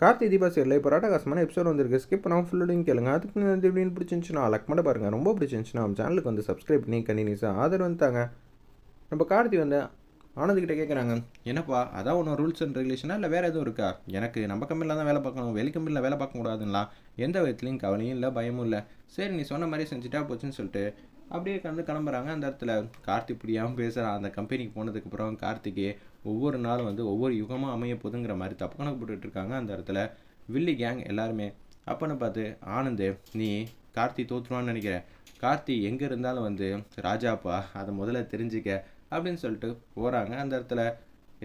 கார்த்தி தீபா சீரில் இப்போ ராட்டகாசமான எபிசோட் வந்திருக்கு. ஸ்கிப் பண்ணாமல் ஃபுல்லோடையும் கேளுங்க. அதுக்கு வந்து எப்படின்னு பிடிச்சிருந்துச்சுன்னா லக் மட்டும் பாருங்கள் ரொம்ப பிடிச்சிருந்துச்சுன்னா நம்ம சேனலுக்கு வந்து சப்ஸ்கிரைப் பண்ணி கண்டினியூஸாக ஆதரவு வந்துட்டாங்க நம்ம கார்த்தி வந்து ஆனந்த்கிட்ட கேட்குறாங்க என்னப்பா அதான் ஒன்று ரூல்ஸ் அண்ட் ரெகுலேஷனாக இல்லை வேறு எதுவும் இருக்கா? எனக்கு நம்ம கம்பெனியில் தான் வேலை பார்க்கணும். வெளி கம்பெனியில் வேலை பார்க்கக்கூடாதுங்களா எந்த விதத்துலையும் கவலையும் இல்லை பயமும் இல்லை. சரி நீ சொன்ன மாதிரி செஞ்சுட்டா போச்சுன்னு சொல்லிட்டு அப்படியே கலந்து கிளம்புறாங்க. அந்த இடத்துல கார்த்தி இப்படியாகவும் பேசுகிறான் அந்த கம்பெனிக்கு போனதுக்கப்புறம் கார்த்திக்கு ஒவ்வொரு நாளும் வந்து ஒவ்வொரு யுகமாக அமைய போதுங்கிற மாதிரி தப்பு கணக்கு போட்டுட்டு இருக்காங்க அந்த இடத்துல. வில்லி கேங் எல்லாருமே. அப்பன்னு பார்த்து ஆனந்து நீ கார்த்தி தோற்றுவான்னு நினைக்கிறேன். கார்த்தி எங்கே இருந்தாலும் வந்து ராஜாப்பா அதை முதல்ல தெரிஞ்சுக்க அப்படின்னு சொல்லிட்டு போகிறாங்க அந்த இடத்துல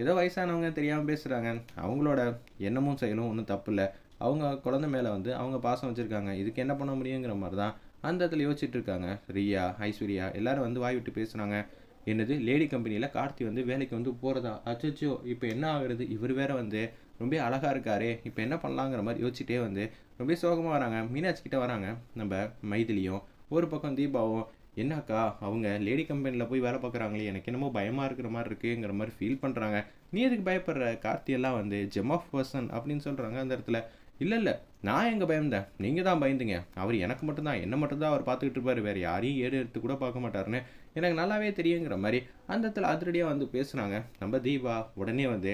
ஏதோ வயசானவங்க தெரியாமல் பேசுகிறாங்க அவங்களோட எண்ணமும் செயலும் ஒன்றும் தப்பு இல்லை. அவங்க குழந்தை மேலே வந்து அவங்க பாசம் வச்சுருக்காங்க. இதுக்கு என்ன பண்ண முடியுங்கிற மாதிரி தான் அந்த இடத்துல யோசிச்சுட்டு இருக்காங்க ரியா ஐஸ்வர்யா எல்லாரும் வந்து வாய் விட்டு பேசுகிறாங்க என்னது லேடி கம்பெனியில் கார்த்தி வந்து வேலைக்கு வந்து போகிறதா அச்சோ இப்போ என்ன ஆகுறது? இவர் வேற வந்து ரொம்ப அழகாக இருக்காரு இப்போ என்ன பண்ணலாங்கிற மாதிரி யோசிச்சுட்டே வந்து ரொம்ப சோகமாக வராங்க. மீனாட்சி கிட்டே வராங்க நம்ம மைதிலியும் ஒரு பக்கம் தீபாவும் என்னக்கா அவங்க லேடி கம்பெனியில் போய் வேலை பார்க்குறாங்களே எனக்கு என்னமோ பயமாக இருக்கிற மாதிரி இருக்குங்கிற மாதிரி ஃபீல் பண்ணுறாங்க நீ எதுக்கு பயப்படுற? கார்த்தியெல்லாம் வந்து ஜெம் ஆஃப் பர்சன் அப்படின்னு சொல்கிறாங்க அந்த இடத்துல. இல்லை இல்லை நான் எங்கே பயந்தேன்? நீங்கள் தான் பயந்துங்க. அவர் எனக்கு மட்டும்தான். என்ன மட்டும்தான் அவர் பார்த்துக்கிட்டு இருப்பார். வேறு யாரையும் ஏடு எடுத்து கூட பார்க்க மாட்டாருன்னு எனக்கு நல்லாவே தெரியுங்கிற மாதிரி அந்த இடத்துல அதிரடியாக வந்து பேசுகிறாங்க நம்ம தீபா உடனே வந்து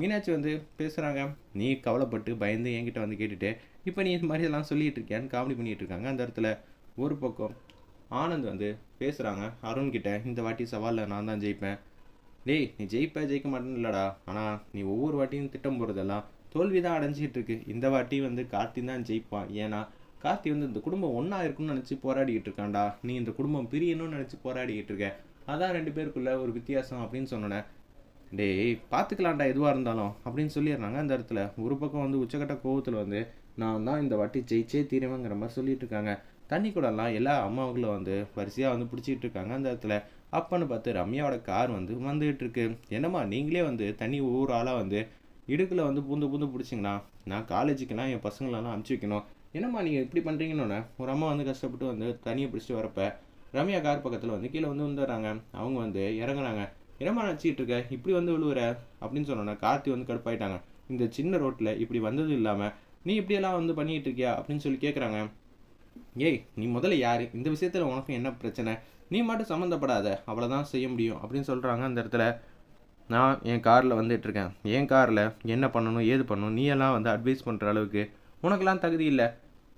மீனாட்சி வந்து பேசுகிறாங்க நீ கவலைப்பட்டு பயந்து என்கிட்ட வந்து கேட்டுட்டு இப்போ நீ இது மாதிரி எல்லாம் சொல்லிகிட்டு இருக்கியான்னு காமெடி பண்ணிகிட்டு இருக்காங்க. அந்த இடத்துல ஒரு பக்கம் ஆனந்த் வந்து பேசுகிறாங்க அருண்கிட்ட இந்த வாட்டி சவாலில் நான் தான் ஜெயிப்பேன். டேய் நீ ஜெயிப்ப ஜெயிக்க மாட்டேன்னு இல்லடா. ஆனால் நீ ஒவ்வொரு வாட்டியும் திட்டம் போகிறதெல்லாம் தோல்வி தான் அடைஞ்சிக்கிட்டு இருக்கு. இந்த வாட்டி வந்து கார்த்தி தான் ஜெயிப்பான். ஏன்னா கார்த்தி வந்து இந்த குடும்பம் ஒன்றா இருக்கும்னு நினச்சி போராடிக்கிட்டு இருக்கான்டா. நீ இந்த குடும்பம் பிரியணும்னு நினச்சி போராடிக்கிட்டு இருக்க. அதான் ரெண்டு பேருக்குள்ள ஒரு வித்தியாசம் அப்படின்னு சொன்னேன். டேய் பார்த்துக்கலாம்டா எதுவாக இருந்தாலும் அப்படின்னு சொல்லிடுறாங்க அந்த இடத்துல. ஒரு பக்கம் வந்து உச்சக்கட்ட கோவத்தில் வந்து நான் தான் இந்த வாட்டி ஜெயிச்சே தீருவேங்கிற மாதிரி சொல்லிட்டு இருக்காங்க. தண்ணி கூடலாம் எல்லா அம்மாவுகளும் வந்து வரிசையாக வந்து பிடிச்சிட்டு இருக்காங்க அந்த இடத்துல. அப்பன்னு பார்த்து ரம்யாவோட கார் வந்து வந்துகிட்டு இருக்கு. என்னம்மா நீங்களே வந்து தண்ணி ஒவ்வொரு ஆளாக வந்து இடுக்கில் வந்து பூந்து பூந்து பிடிச்சிங்கண்ணா நான் காலேஜுக்குலாம் என் பசங்களெல்லாம் அனுப்பிச்சி வைக்கணும். என்னம்மா நீங்கள் இப்படி பண்ணுறீங்கன்னு ஒரு அம்மா வந்து கஷ்டப்பட்டு வந்து தண்ணியை பிடிச்சிட்டு வரப்ப ரம்யா கார் பக்கத்தில் வந்து கீழே வந்து வந்துடுறாங்க அவங்க வந்து இறங்குறாங்க. என்னம்மா நினச்சிக்கிட்டு இருக்க? இப்படி வந்து விழுவுற? அப்படின்னு சொன்னோன்னே கார்த்தி வந்து கடுப்பாயிட்டாங்க. இந்த சின்ன ரோட்டில் இப்படி வந்தது இல்லாமல் நீ இப்படியெல்லாம் வந்து பண்ணிகிட்டு இருக்கியா? அப்படின்னு சொல்லி கேட்குறாங்க ஏய் நீ முதல்ல யார்? இந்த விஷயத்தில் உனக்கு என்ன பிரச்சனை? நீ மட்டும் சம்மந்தப்படாத. அவ்வளோதான் செய்ய முடியும் அப்படின்னு சொல்கிறாங்க அந்த இடத்துல. நான் என் காரில் வந்துட்டு இருக்கேன். என் காரில் என்ன பண்ணணும் ஏது பண்ணணும் நீ எல்லாம் வந்து அட்வைஸ் பண்ணுற அளவுக்கு உனக்கெல்லாம் தகுதி இல்லை.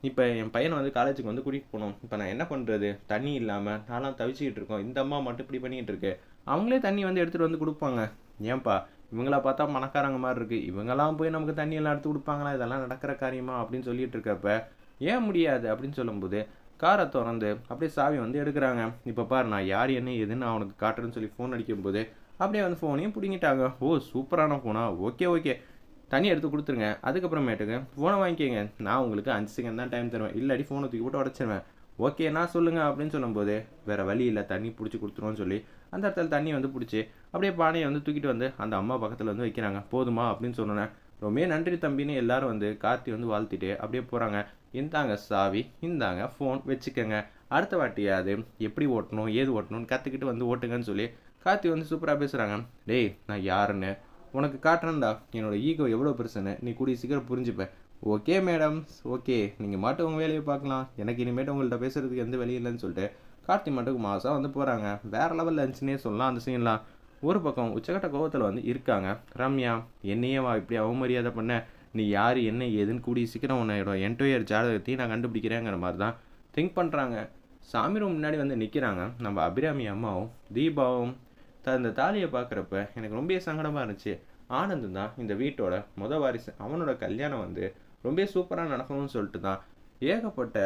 இப்போ என் பையனை வந்து காலேஜுக்கு வந்து கூட்டிகிட்டு போகணும் இப்போ நான் என்ன பண்ணுறது தண்ணி இல்லாமல் நான்லாம் தவிச்சிக்கிட்டு இருக்கோம். இந்த அம்மா மட்டும் இப்படி பண்ணிகிட்டு இருக்கு. அவங்களே தண்ணி வந்து எடுத்துகிட்டு வந்து கொடுப்பாங்க. ஏன்பா? இவங்கள பார்த்தா மணக்காரங்க மாதிரி இருக்குது இவங்கெல்லாம் போய் நமக்கு தண்ணி எல்லாம் எடுத்து கொடுப்பாங்களா? இதெல்லாம் நடக்கிற காரியமா? அப்படின்னு சொல்லிட்டு இருக்கப்ப ஏன் முடியாது? அப்படின்னு சொல்லும்போது காரை திறந்து அப்படியே சாவி வந்து எடுக்கிறாங்க. இப்போ பாரு நான் யார் என்ன எதுன்னு நான் அவனுக்கு காட்டுறேன்னு சொல்லி ஃபோன் அடிக்கும்போது அப்படியே வந்து ஃபோனையும் பிடிங்கிட்டாங்க. ஓ சூப்பரான ஃபோனா ஓகே ஓகே தண்ணி எடுத்து கொடுத்துருங்க. அதுக்கப்புறமேட்டுக்கு ஃபோனை வாங்கிக்கோங்க. நான் உங்களுக்கு அஞ்சு செகண்ட் தான் டைம் தருவேன். இல்லாட்டி ஃபோனை தூக்கி போட்டு உடச்சிருவேன். ஓகே நான் சொல்லுங்கள் அப்படின்னு சொல்லும்போது வேறு வழி இல்லை. தண்ணி பிடிச்சி கொடுத்துருவோன்னு சொல்லி அந்த இடத்துல தண்ணி வந்து பிடிச்சி அப்படியே பானையை வந்து தூக்கிட்டு வந்து அந்த அம்மா பக்கத்தில் வந்து வைக்கிறாங்க. போதுமா அப்படின்னு சொன்னேன் ரொம்ப நன்றி தம்பின்னு எல்லாரும் வந்து கார்த்தி வந்து வாழ்த்திட்டு அப்படியே போகிறாங்க இந்தாங்க சாவி இந்தாங்க ஃபோன் வச்சுக்கோங்க. அடுத்த வாட்டியாவது எப்படி ஓட்டணும் ஏது ஓட்டணும்னு கற்றுக்கிட்டு வந்து ஓட்டுங்கன்னு சொல்லி கார்த்தி வந்து சூப்பராக பேசுகிறாங்க டேய் நான் யாருன்னு உனக்கு காட்டுறேன்டா. என்னோடய ஈகோ எவ்வளோ பிரச்சனை நீ கூடிய சீக்கிரம் புரிஞ்சுப்ப. ஓகே மேடம் ஓகே நீங்கள் மாட்டு உங்கள் வேலையை பார்க்கலாம். எனக்கு இனிமேட்டு உங்கள்கிட்ட பேசுகிறதுக்கு எந்த வேலையும் இல்லைன்னு சொல்லிட்டு கார்த்தி மட்டுக்கு மாதம் வந்து போகிறாங்க வேறு லெவலில் இருந்துச்சுன்னே சொல்லலாம் அந்த சீன்லாம் ஒரு பக்கம் உச்சக்கட்ட கோபத்தில் வந்து இருக்காங்க. ரம்யா என்னையே வா இப்படி அவமரியாதை பண்ண. நீ யார் என்ன ஏதுன்னு கூடிய சீக்கிரம் உன்னோட என்டையர் ஜாதகத்தையும் நான் கண்டுபிடிக்கிறேங்கிற மாதிரி தான் திங்க் பண்ணுறாங்க சாமி ரூம் முன்னாடி வந்து நிற்கிறாங்க நம்ம அபிராமி அம்மாவும் தீபாவும் த இந்த தாலியை பார்க்குறப்ப எனக்கு ரொம்ப சங்கடமாக இருந்துச்சு. ஆனந்த் தான் இந்த வீட்டோட முத வாரிசு அவனோட கல்யாணம் வந்து ரொம்ப சூப்பராக நடக்கணும்னு சொல்லிட்டு தான் ஏகப்பட்ட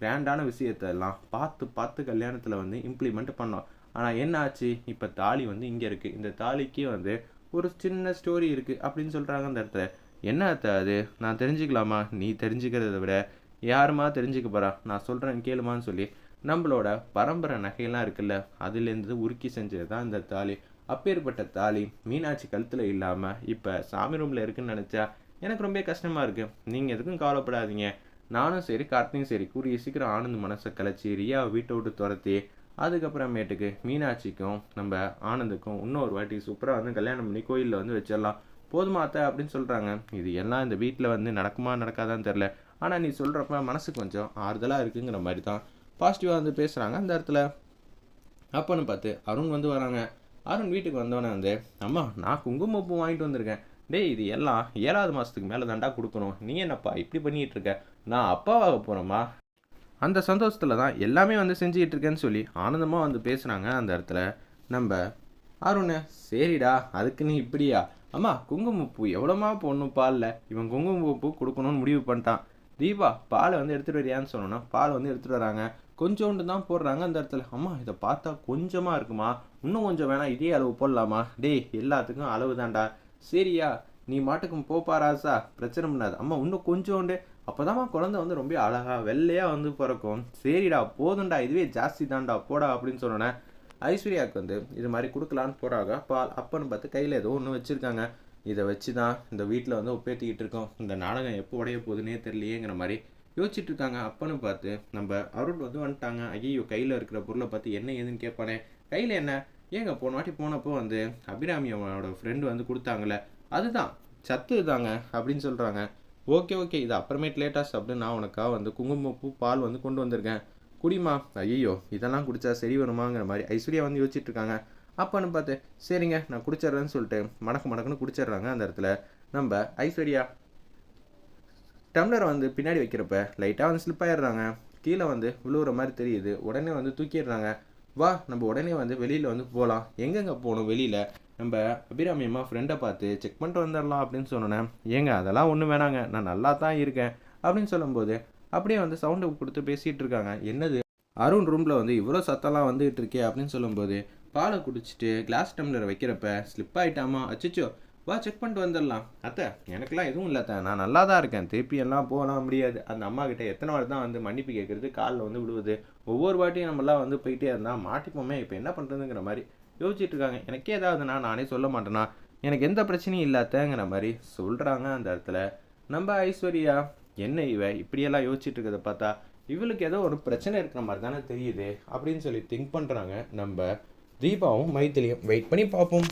கிராண்டான விஷயத்தெல்லாம் பார்த்து பார்த்து கல்யாணத்தில் வந்து இம்ப்ளிமெண்ட் பண்ணோம். ஆனால் என்ன ஆச்சு? இப்போ தாலி வந்து இங்கே இருக்குது இந்த தாலிக்கு வந்து ஒரு சின்ன ஸ்டோரி இருக்குது அப்படின்னு சொல்கிறாங்க அந்த இடத்துல. என்ன அத்தை அது? நான் தெரிஞ்சுக்கலாமா? நீ தெரிஞ்சுக்கிறத விட யாருமா தெரிஞ்சுக்க போகிறா நான் சொல்கிறேன் கேளுமான்னு சொல்லி நம்மளோட பரம்பரை நகையெல்லாம் இருக்குல்ல அதுலேருந்து உருக்கி செஞ்சது தான் இந்த தாலி. அப்பேற்பட்ட தாலி மீனாட்சி கழுத்தில் இல்லாமல் இப்போ சாமி ரூமில் இருக்குன்னு நினச்சா எனக்கு ரொம்ப கஷ்டமாக இருக்குது நீங்கள் எதுக்கும் கவலைப்படாதீங்க. நானும் சரி கார்த்தியும் சரி கூடிய சீக்கிரம் ஆனந்த் மனசை கலைச்சி ரியாவை வீட்டை விட்டு துரத்தி அதுக்கப்புறமேட்டுக்கு மீனாட்சிக்கும் நம்ம ஆனந்துக்கும் இன்னொரு வாட்டி சூப்பராக வந்து கல்யாணம் பண்ணி கோயிலில் வந்து வச்சிடலாம். போதுமாத்த அப்படின்னு சொல்கிறாங்க இது எல்லாம் இந்த வீட்டில் வந்து நடக்குமா நடக்காதான்னு தெரில ஆனால் நீ சொல்கிறப்ப மனசு கொஞ்சம் ஆறுதலாக இருக்குங்கிற மாதிரி தான் பாசிட்டிவாக வந்து பேசுகிறாங்க அந்த இடத்துல அப்பன்னு பார்த்து அருண் வந்து வராங்க. அருண் வீட்டுக்கு வந்தோடனே வந்து அம்மா நான் குங்குமப்பூ வாங்கிட்டு வந்திருக்கேன். டேய் இது எல்லாம் ஏழாவது மாதத்துக்கு மேலே தாண்டா கொடுக்கணும். நீ என்னப்பா இப்படி பண்ணிகிட்டு இருக்க? நான் அப்பாவாக போகிறோமா அந்த சந்தோஷத்தில் தான் எல்லாமே வந்து செஞ்சுக்கிட்டு இருக்கேன்னு சொல்லி ஆனந்தமாக வந்து பேசுகிறாங்க அந்த இடத்துல. நம்ம அருண் சரிடா அதுக்கு நீ இப்படியா? அம்மா குங்குமப்பூ எவ்வளோமா பொண்ணுப்பா? இல்லை இவன் குங்குமப்பூ கொடுக்கணும்னு முடிவு பண்ணிட்டான். தீபா பாலை வந்து எடுத்துகிட்டு வரியான்னு சொன்னோன்னா பால் வந்து எடுத்துகிட்டு வராங்க. கொஞ்சோண்டு தான் போடுறாங்க அந்த இடத்துல. அம்மா இதை பார்த்தா கொஞ்சமாக இருக்குமா? இன்னும் கொஞ்சம் வேணாம் இதே அளவு போடலாமா? டேய் எல்லாத்துக்கும் அளவு தான்டா. சரியா நீ மாட்டுக்கும் போப்பா ராசா பிரச்சனை பண்ணாது. அம்மா இன்னும் கொஞ்சோண்டு. அப்போதாம்மா குழந்தை வந்து ரொம்ப அழகா வெள்ளையாக வந்து பிறக்கும். சரிடா போதும்டா. இதுவே ஜாஸ்தி தான்டா. போடா அப்படின்னு சொன்னோன்னே ஐஸ்வர்யாவுக்கு வந்து இது மாதிரி கொடுக்கலான்னு போகிறாங்க பால் அப்பன்னு பார்த்து கையில் ஏதோ ஒன்று வச்சுருக்காங்க. இதை வச்சு தான் இந்த வீட்டில் வந்து ஒப்பேத்திக்கிட்டு இருக்கோம். இந்த நாடகம் எப்போ உடைய போகுதுன்னே தெரியலையேங்கிற மாதிரி யோசிச்சுட்டு இருக்காங்க. அப்பன்னு பார்த்து நம்ம அருள் வந்து வந்துட்டாங்க. ஐயோ கையில் இருக்கிற பொருளை பார்த்து என்ன ஏதுன்னு கேட்பானே? கையில் என்ன? ஏங்க போன வாட்டி போனப்போ வந்து அபிராமி அவனோட ஃப்ரெண்டு வந்து கொடுத்தாங்களே அதுதான் சத்து தாங்க அப்படின்னு சொல்கிறாங்க ஓகே ஓகே இது அப்புறமேட் லேட்டாஸ் அப்படின்னு நான் உனக்காக வந்து குங்குமப்பூ பால் வந்து கொண்டு வந்திருக்கேன். குடிமா ஐயோ இதெல்லாம் குடிச்சா சரி வருமாங்கிற மாதிரி ஐஸ்வர்யா வந்து யோசிச்சுட்டு இருக்காங்க. அப்போன்னு பார்த்து சரிங்க நான் குடிச்சிட்றேன்னு சொல்லிட்டு மணக்கு மணக்குன்னு குடிச்சிடுறாங்க அந்த இடத்துல. நம்ம ஐஸ்வர்யா டம்ளரை வந்து பின்னாடி வைக்கிறப்ப லைட்டாக வந்து ஸ்லிப் ஆயிடுறாங்க. கீழே வந்து விழுவுற மாதிரி தெரியுது. உடனே வந்து தூக்கிடுறாங்க. வா நம்ம உடனே வந்து வெளியில் வந்து போகலாம் எங்கெங்கே போகணும் வெளியில்? நம்ம அபிராமி அம்மா ஃப்ரெண்டை பார்த்து செக் பண்ணிட்டு வந்துடலாம் அப்படின்னு சொன்னேன் ஏங்க அதெல்லாம் ஒன்றும் வேணாங்க. நான் நல்லா தான் இருக்கேன். அப்படின்னு சொல்லும்போது அப்படியே வந்து சவுண்டு கொடுத்து பேசிகிட்டு இருக்காங்க. என்னது? அருண் ரூமில் வந்து இவ்வளோ சத்தம்லாம் வந்துகிட்டு இருக்கே அப்படின்னு சொல்லும்போது பாலை குடிச்சிட்டு கிளாஸ் டம்ளர் வைக்கிறப்ப ஸ்லிப் ஆயிட்டாமா? அச்சச்சோ. வா செக் பண்ணிட்டு வந்துடலாம். அத்தை எனக்கெல்லாம் எதுவும் இல்லை அத்தை. நான் நல்லா தான் இருக்கேன். திருப்பி எல்லாம் போகலாம் முடியாது. அந்த அம்மா கிட்ட எத்தனை வாட்டி தான் வந்து மன்னிப்பு கேட்குறது காலில் வந்து விழுவுது. ஒவ்வொரு வாட்டியும் நம்மளாம் வந்து போயிட்டே இருந்தால் மாட்டிப்போமே. இப்போ என்ன பண்ணுறதுங்கிற மாதிரி யோசிச்சுட்டு இருக்காங்க. எனக்கே ஏதாவதுனா நானே சொல்ல மாட்டேனா? எனக்கு எந்த பிரச்சனையும் இல்லாதங்கிற மாதிரி சொல்கிறாங்க அந்த இடத்துல. நம்ம ஐஸ்வர்யா என்ன இவ? இப்படியெல்லாம் யோசிச்சுட்டு இருக்கிறத பார்த்தா இவளுக்கு ஏதோ ஒரு பிரச்சனை இருக்கிற மாதிரி தானே தெரியுது அப்படின்னு சொல்லி திங்க் பண்ணுறாங்க நம்ம தீபாவும் மைத்திலியும் வெயிட் பண்ணி பார்ப்போம்.